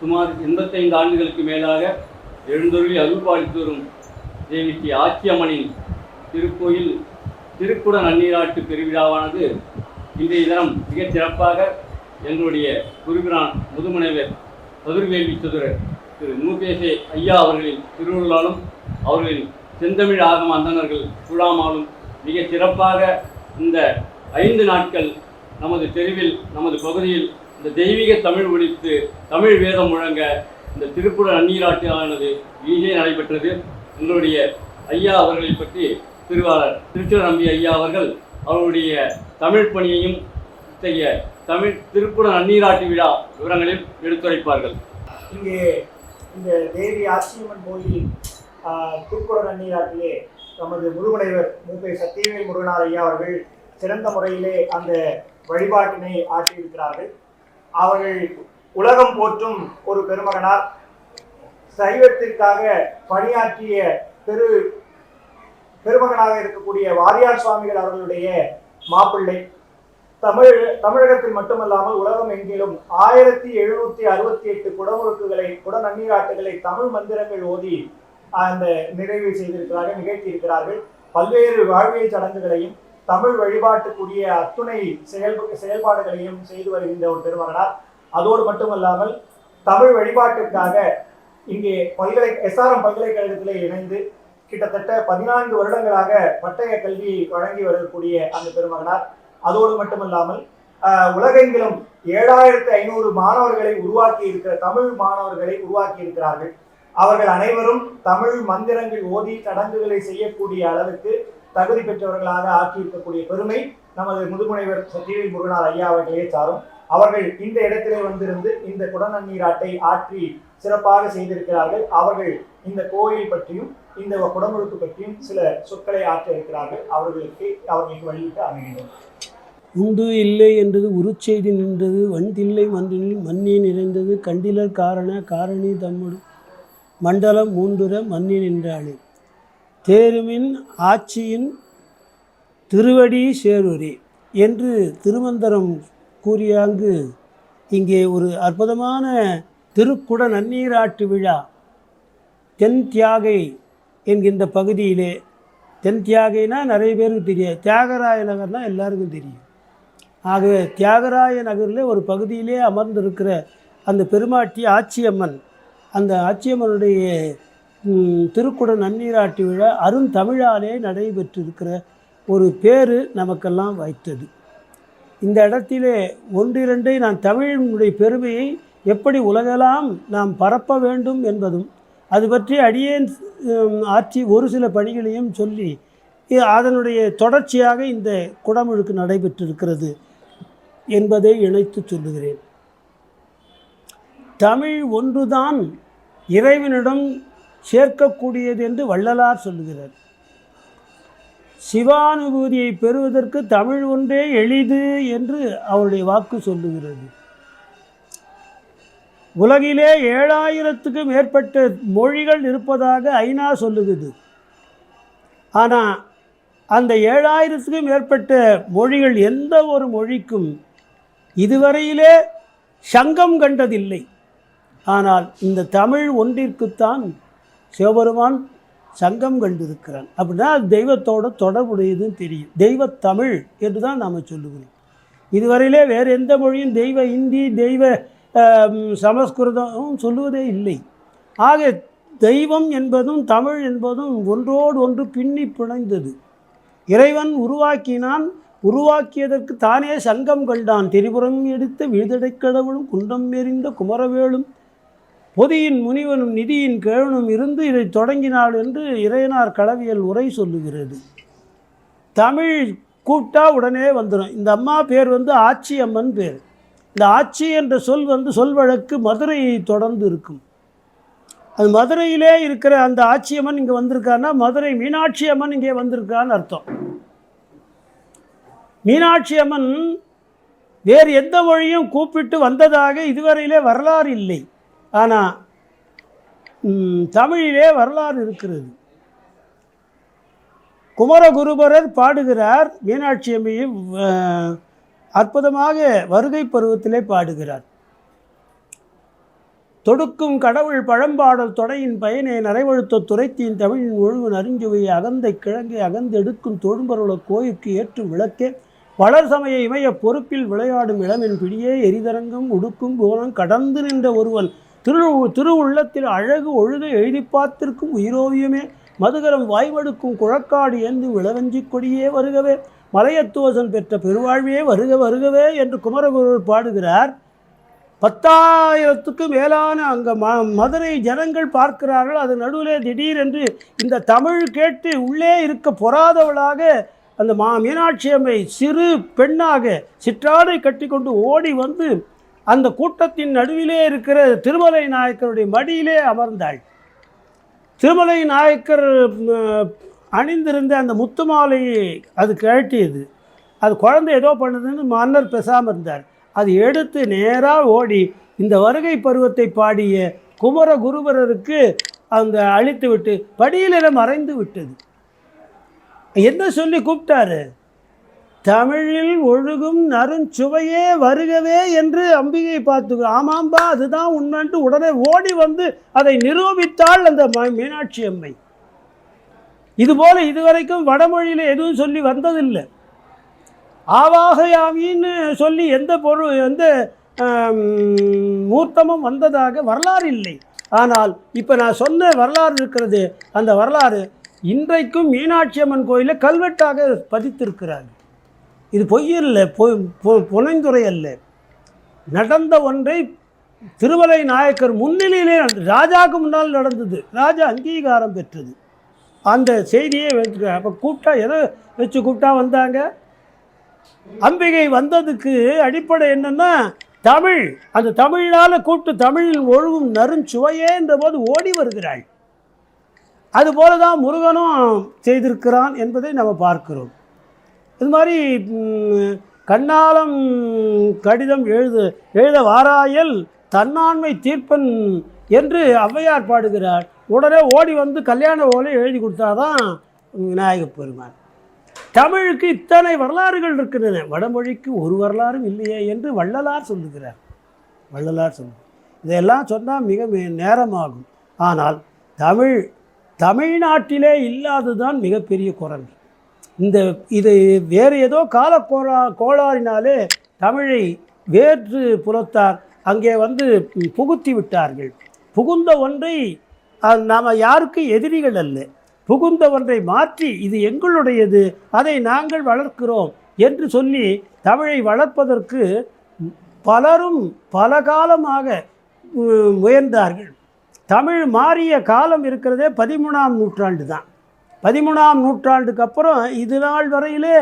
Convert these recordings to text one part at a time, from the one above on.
சுமார் எண்பத்தைந்து ஆண்டுகளுக்கு மேலாக எழுந்தொருளி அருள்பாலித்து வரும் தேவிக்கு ஆச்சியம்மனின் திருக்கோயில் திருக்குட நன்னீராட்டு பெருவிழாவானது இன்றைய தினம் மிகச் சிறப்பாக எங்களுடைய குருபிரான் முதுமுனைவர் பதிர்வேல்வி சதுரர் திரு நூபேசே ஐயா அவர்களின் திருவுருளாலும் அவர்களின் செந்தமிழ் ஆகம அந்தனர்கள் குழாமாலும் மிகச் சிறப்பாக இந்த ஐந்து நாட்கள் நமது தெருவில் நமது பகுதியில் இந்த தெய்வீக தமிழ் ஒழித்து தமிழ் வேதம் முழங்க இந்த திருக்குற அந்நீராட்டியானது ஆனது நடைபெற்றது. உங்களுடைய ஐயா அவர்களை பற்றி திருவாளர் திருச்சிரம்பி ஐயா அவர்கள் அவருடைய தமிழ் பணியையும் இத்தகைய தமிழ் திருக்குற நன்னீராட்டு விழா விவரங்களில் எடுத்துரைப்பார்கள். இங்கே இந்த தேவி ஆச்சியம்மன் கோயில் திருக்குட அந்நீராட்டிலே நமது முருகனைவர் மூப்பை சத்தியவேல் முருகனார் ஐயா அவர்கள் சிறந்த முறையிலே அந்த வழிபாட்டினை ஆற்றியிருக்கிறார்கள். அவர்கள் உலகம் போற்றும் ஒரு பெருமகனார். சைவத்திற்காக பணியாற்றிய பெரு பெருமகனாக இருக்கக்கூடிய வாரியார் சுவாமிகள் அவர்களுடைய மாப்பிள்ளை. தமிழ் தமிழகத்தில் மட்டுமல்லாமல் உலகம் எங்கிலும் ஆயிரத்தி எழுநூத்தி அறுபத்தி எட்டு குடமுழுக்குகளை குட நன்னீராட்டுகளை தமிழ் மந்திரங்கள் ஓதி அந்த நிறைவு செய்திருக்கிறார்கள் நிகழ்த்தி இருக்கிறார்கள் பல்வேறு வாழ்வியல் சடங்குகளையும் தமிழ் வழிபாட்டுக்குரிய அத்துணை செயல் செயல்பாடுகளையும் செய்து வருகின்ற ஒரு பெருமகனார் அதோடு மட்டுமல்லாமல் தமிழ் வழிபாட்டிற்காக இங்கே பல்கலை எஸ்ஆர்எம் பல்கலைக்கழகத்திலே இணைந்து கிட்டத்தட்ட பதினான்கு வருடங்களாக பட்டய கல்வி வழங்கி வரக்கூடிய அந்த பெருமகனார் அதோடு மட்டுமல்லாமல் உலகெங்கிலும் ஏழாயிரத்து ஐநூறு மாணவர்களை உருவாக்கி இருக்கிற தமிழ் மாணவர்களை உருவாக்கி இருக்கிறார்கள். அவர்கள் அனைவரும் தமிழ் மந்திரங்கள் ஓதி சடங்குகளை செய்யக்கூடிய அளவுக்கு தகுதி பெற்றவர்களாக ஆக்கியிருக்கக்கூடிய பெருமை நமது முதுமுனைவர் சத்தியவி முருகனார் ஐயா அவர்களே சாரும். அவர்கள் இந்த இடத்திலே வந்திருந்து இந்த குடநன்னீராட்டை ஆற்றி சிறப்பாக செய்திருக்கிறார்கள். அவர்கள் இந்த கோயில் பற்றியும் இந்த குடமுழுக்கு பற்றியும் சில சொற்களை ஆற்ற இருக்கிறார்கள். அவர்களுக்கு அவர்களுக்கு வழிவிட்டு அமைகின்றோம். உண்டு இல்லை என்றது உருச்செய்தி நின்றது வந்தில்லை மன்றினில் மன்னி நிறைந்தது கண்டிலர் காரண காரணி தம்முடு மண்டலம் மூண்டுர மன்னி நின்றாளே தேருமின் ஆட்சியின் திருவடி சேருரி என்று திருமந்திரம் கூறிய அங்கு இங்கே ஒரு அற்புதமான திருக்குட நன்னீராட்டு விழா. தென் தியாகை என்கின்ற பகுதியிலே தென் தியாகைனா நிறைய பேருக்கு தெரியாது. தியாகராய நகர்னால் எல்லாருக்கும் தெரியும். ஆகவே தியாகராய நகரில் ஒரு பகுதியிலே அமர்ந்திருக்கிற அந்த பெருமாட்டி ஆச்சியம்மன் அந்த ஆச்சியம்மனுடைய திருக்குட நன்னீராட்டி விழா அருந்தமிழாலே நடைபெற்றிருக்கிற ஒரு பேர் நமக்கெல்லாம் வைத்தது. இந்த இடத்திலே ஒன்றிரண்டை நான் தமிழினுடைய பெருமையை எப்படி உலகெல்லாம் நாம் பரப்ப வேண்டும் என்பதும் அது பற்றி அடியேன் ஆற்றி ஒரு சில பணிகளையும் சொல்லி அதனுடைய தொடர்ச்சியாக இந்த குடமுழுக்கு நடைபெற்றிருக்கிறது என்பதை இணைத்து சொல்லுகிறேன். தமிழ் ஒன்றுதான் இறைவனிடம் சேர்க்கக்கூடியது என்று வள்ளலார் சொல்லுகிறார். சிவானுபூதியை பெறுவதற்கு தமிழ் ஒன்றே எளிது என்று அவருடைய வாக்கு சொல்லுகிறது. உலகிலே ஏழாயிரத்துக்கும் மேற்பட்ட மொழிகள் இருப்பதாக ஐநா சொல்லுகிறது. ஆனால் அந்த ஏழாயிரத்துக்கும் மேற்பட்ட மொழிகள் எந்த ஒரு மொழிக்கும் இதுவரையிலே சங்கம் கண்டதில்லை. ஆனால் இந்த தமிழ் ஒன்றிற்குத்தான் சிவபெருமான் சங்கம் கண்டிருக்கிறான். அப்படின்னா அது தெய்வத்தோட தொடர்புடையதுன்னு தெரியும். தெய்வ தமிழ் என்று தான் நாம் சொல்லுகிறோம். இதுவரையிலே வேறு எந்த மொழியும் தெய்வ இந்தி தெய்வ சமஸ்கிருதமும் சமஸ்கிருதம் சொல்லுவதே இல்லை. ஆக தெய்வம் என்பதும் தமிழ் என்பதும் ஒன்றோடு ஒன்று பின்னி பிணைந்தது. இறைவன் உருவாக்கினான் உருவாக்கியதற்கு தானே சங்கம் கண்டான். திரிபுரம் எடுத்த விழுதடைக் கடவுளும் குண்டம் எறிந்த குமரவேலும் பொதியின் முனிவனும் நிதியின் கேழனும் இருந்து இதை தொடங்கினாள் என்று இறையனார் களவியல் உரை சொல்லுகிறது. தமிழ் கூப்பிட்டா உடனே வந்துடும் இந்த அம்மா பேர் வந்து ஆச்சி அம்மன் பேர். இந்த ஆச்சி என்ற சொல் வந்து சொல் வழக்கு மதுரையை தொடர்ந்து இருக்கும். அது மதுரையிலே இருக்கிற அந்த ஆட்சியம்மன் இங்கே வந்திருக்கான்னா மதுரை மீனாட்சி அம்மன் இங்கே வந்திருக்கான்னு அர்த்தம். மீனாட்சி அம்மன் வேறு எந்த மொழியும் கூப்பிட்டு வந்ததாக இதுவரையிலே வரலாறு இல்லை. ஆனால் தமிழிலே வரலாறு இருக்கிறது. குமரகுருபரர் பாடுகிறார் மீனாட்சி அம்மையை அற்புதமாக வருகை பருவத்திலே பாடுகிறார். தொடுக்கும் கடவுள் பழம்பாடல் தொடையின் பயனை நரைவழுத்த துரைத்தின் தமிழின் ஒழுங்கு நறுஞ்சுவையை அகந்தை கிழங்கை அகந்தெடுக்கும் தொழும்பருள கோயிற்கு ஏற்றும் விளக்கே வளர் சமய இமய பொறுப்பில் விளையாடும் இளமின் பிடியே எரிதரங்கம் உடுக்கும் கோணம் கடந்து நின்ற ஒருவன் திரு திருவுள்ளத்தில் அழகு ஒழுக எழுதி பார்த்திருக்கும் உயிரோவியமே மதுகரம் வாய்வடுக்கும் குழக்காடு ஏந்து விளவஞ்சி கொடியே வருகவே. மலையத்துவசன் பெற்ற பெருவாழ்வே வருக வருகவே என்று குமரகுருவர் பாடுகிறார். பத்தாயிரத்துக்கு மேலான அங்கே ம மதுரை ஜனங்கள் பார்க்கிறார்கள். அது நடுவிலே திடீரென்று இந்த தமிழ் கேட்டு உள்ளே இருக்க பொறாதவளாக அந்த மா மீனாட்சி அம்மை சிறு பெண்ணாக சிற்றாடை கட்டிக்கொண்டு ஓடி வந்து அந்த கூட்டத்தின் நடுவிலே இருக்கிற திருமலை நாயக்கருடைய மடியிலே அமர்ந்தாள். திருமலை நாயக்கர் அணிந்திருந்த அந்த முத்து மாலையை அது கழட்டியது. அது குழந்தை ஏதோ பண்ணுதுன்னு மன்னர் பேசாமல் இருந்தார். அது எடுத்து நேராக ஓடி இந்த வருகை பருவத்தை பாடிய குமர குருபரருக்கு அந்த அழித்து விட்டு படியில மறைந்து விட்டது. என்ன சொல்லி கூப்பிட்டாரு? தமிழில் ஒழுகும் நறுஞ்சுவையே வருகவே என்று அம்பிகை பார்த்து ஆமாம்பா அதுதான் உண்மைன்ட்டு உடனே ஓடி வந்து அதை நிரூபித்தாள் அந்த ம- மீனாட்சி அம்மை. இதுபோல் இதுவரைக்கும் வடமொழியில் எதுவும் சொல்லி வந்ததில்லை. ஆவாகையாமின்னு சொல்லி எந்த பொருள் எந்த மூர்த்தமும் வந்ததாக வரலாறு இல்லை. ஆனால் இப்போ நான் சொன்ன வரலாறு இருக்கிறது அந்த வரலாறு இன்றைக்கும் மீனாட்சி அம்மன் கோயிலில் கல்வெட்டாக பதித்திருக்கிறார்கள். இது பொய்யல்ல பொ- பொ- புனைந்துரை அல்ல நடந்த ஒன்றை திருவலை நாயக்கர் முன்னிலையிலே நடந்தது ராஜாவுக்கு முன்னால் நடந்தது. ராஜா அங்கீகாரம் பெற்றது. அந்த செய்தியை அப்போ கூப்பிட்டா எதை வச்சு கூப்பிட்டா வந்தாங்க? அம்பிகை வந்ததுக்கு அடிப்படை என்னென்னா தமிழ். அந்த தமிழால் கூப்பிட்டு தமிழில் ஒழுகும் நறுஞ்சுவையேன்ற போது ஓடி வருகிறாள். அதுபோல தான் முருகனும் செய்திருக்கிறான் என்பதை நம்ம பார்க்கிறோம். இது மாதிரி கண்ணாலம் கடிதம் எழுது எழுத வாராயல் தன்னாண்மை தீர்ப்பன் என்று ஔவையார் பாடுகிறார். உடனே ஓடி வந்து கல்யாண ஓலை எழுதி கொடுத்தாதான் விநாயகப் பெருமான். தமிழுக்கு இத்தனை வரலாறுகள் இருக்கின்றன. வடமொழிக்கு ஒரு வரலாறும் இல்லையே என்று வள்ளலார் சொல்லுகிறார். வள்ளலார் சொல்லு இதையெல்லாம் சொன்னால் மிக மி- நேரமாகும். ஆனால் தமிழ் தமிழ்நாட்டிலே இல்லாததுதான் மிகப்பெரிய குரல். இந்த இது வேறு ஏதோ கால கோளா கோளாறினாலே தமிழை வேற்று புலத்தார் அங்கே வந்து புகுத்தி விட்டார்கள். புகுந்த ஒன்றை நாம் யாருக்கு எதிரிகள் அல்ல. புகுந்த ஒன்றை மாற்றி இது எங்களுடையது அதை நாங்கள் வளர்க்கிறோம் என்று சொல்லி தமிழை வளர்ப்பதற்கு பலரும் பல காலமாக முயன்றார்கள். தமிழ் மாறிய காலம் இருக்கிறதே பதிமூணாம் நூற்றாண்டு தான். பதிமூணாம் நூற்றாண்டுக்கு அப்புறம் இது நாள் வரையிலே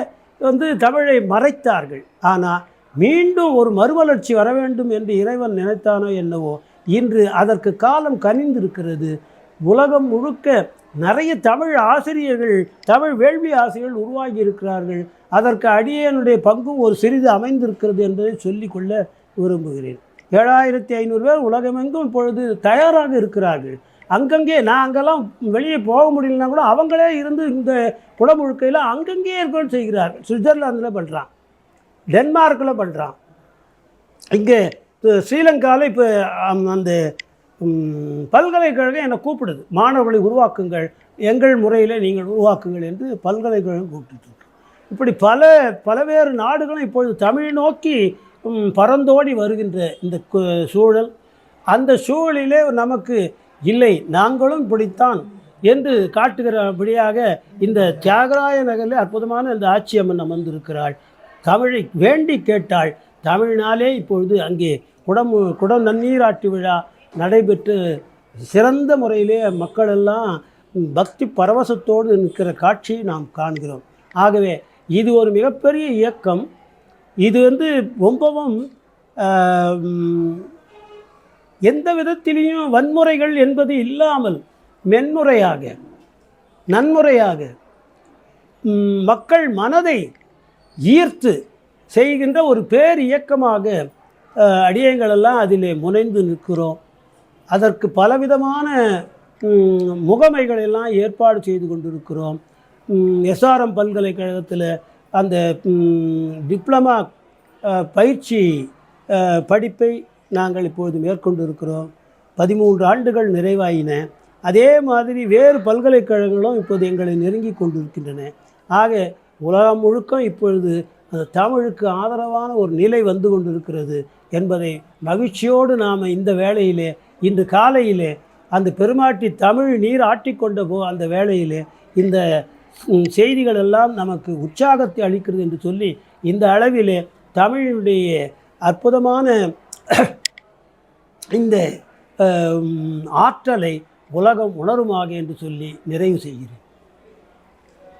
வந்து தமிழை மறைத்தார்கள். ஆனால் மீண்டும் ஒரு மறுமலர்ச்சி வர வேண்டும் என்று இறைவன் நினைத்தானோ என்னவோ இன்று அதற்கு காலம் கனிந்திருக்கிறது. உலகம் முழுக்க நிறைய தமிழ் ஆசிரியர்கள் தமிழ் வேள்வி ஆசிரியர்கள் உருவாகி இருக்கிறார்கள். அதற்கு அடியனுடைய பங்கும் ஒரு சிறிது அமைந்திருக்கிறது என்பதை சொல்லிக்கொள்ள விரும்புகிறேன். ஏழாயிரத்தி ஐநூறு பேர் உலகமெங்கும் இப்பொழுது தயாராக இருக்கிறார்கள். அங்கங்கே நான் அங்கெல்லாம் வெளியே போக முடியலனா கூட அவங்களே இருந்து இந்த குடமுழுக்கையில் அங்கங்கே இருக்கணும் செய்கிறார். சுவிட்சர்லாந்தில் பண்ணுறான் டென்மார்க்கில் பண்ணுறான் இங்கே ஸ்ரீலங்காவில் இப்போ அந்த பல்கலைக்கழகம் என்னை கூப்பிடுது. மாணவர்களை உருவாக்குங்கள். எங்கள் முறையில் நீங்கள் உருவாக்குங்கள் என்று பல்கலைக்கழகம் கூப்பிட்டு இப்படி பல பலவேறு நாடுகளும் இப்பொழுது தமிழ் நோக்கி பறந்தோடி வருகின்ற இந்த சூழல். அந்த சூழலிலே நமக்கு இல்லை நாங்களும் இப்படித்தான் என்று காட்டுகிறபடியாக இந்த தியாகராய நகரில் அற்புதமான இந்த ஆட்சியம்மன் அமர்ந்திருக்கிறாள். தமிழை வேண்டி கேட்டாள். தமிழினாலே இப்பொழுது அங்கே குடம் குடம் நன்னீராட்டு விழா நடைபெற்று சிறந்த முறையிலே மக்களெல்லாம் பக்தி பரவசத்தோடு நிற்கிற காட்சியை நாம் காண்கிறோம். ஆகவே இது ஒரு மிகப்பெரிய இயக்கம். இது வந்து ரொம்பவும் எந்த விதத்திலையும் வன்முறைகள் என்பது இல்லாமல் மென்முறையாக நன்முறையாக மக்கள் மனதை ஈர்த்து செய்கின்ற ஒரு பேர் இயக்கமாக அடியங்களெல்லாம் அதிலே முனைந்து நிற்கிறோம். அதற்கு பலவிதமான முகமைகளெல்லாம் ஏற்பாடு செய்து கொண்டிருக்கிறோம். எஸ்ஆர்எம் பல்கலைக்கழகத்தில் அந்த டிப்ளமா பயிற்சி படிப்பை நாங்கள் இப்போது மேற்கொண்டிருக்கிறோம். பதிமூன்று ஆண்டுகள் நிறைவாயின. அதே மாதிரி வேறு பல்கலைக்கழகங்களும் இப்போது எங்களை நெருங்கி கொண்டிருக்கின்றன. ஆக உலகம் முழுக்க இப்பொழுது அந்த தமிழுக்கு ஆதரவான ஒரு நிலை வந்து கொண்டிருக்கிறது என்பதை மகிழ்ச்சியோடு நாம் இந்த வேளையிலே இன்று காலையிலே அந்த பெருமாட்டி தமிழ் நீர் ஆட்டிக்கொண்ட போ அந்த வேளையிலே இந்த செய்திகள் எல்லாம் நமக்கு உற்சாகத்தை அளிக்கிறது என்று சொல்லி இந்த அளவிலே தமிழினுடைய அற்புதமான இந்த ஆற்றலை உலகம் உணருமாக என்று சொல்லி நிறைவு செய்கிறேன்.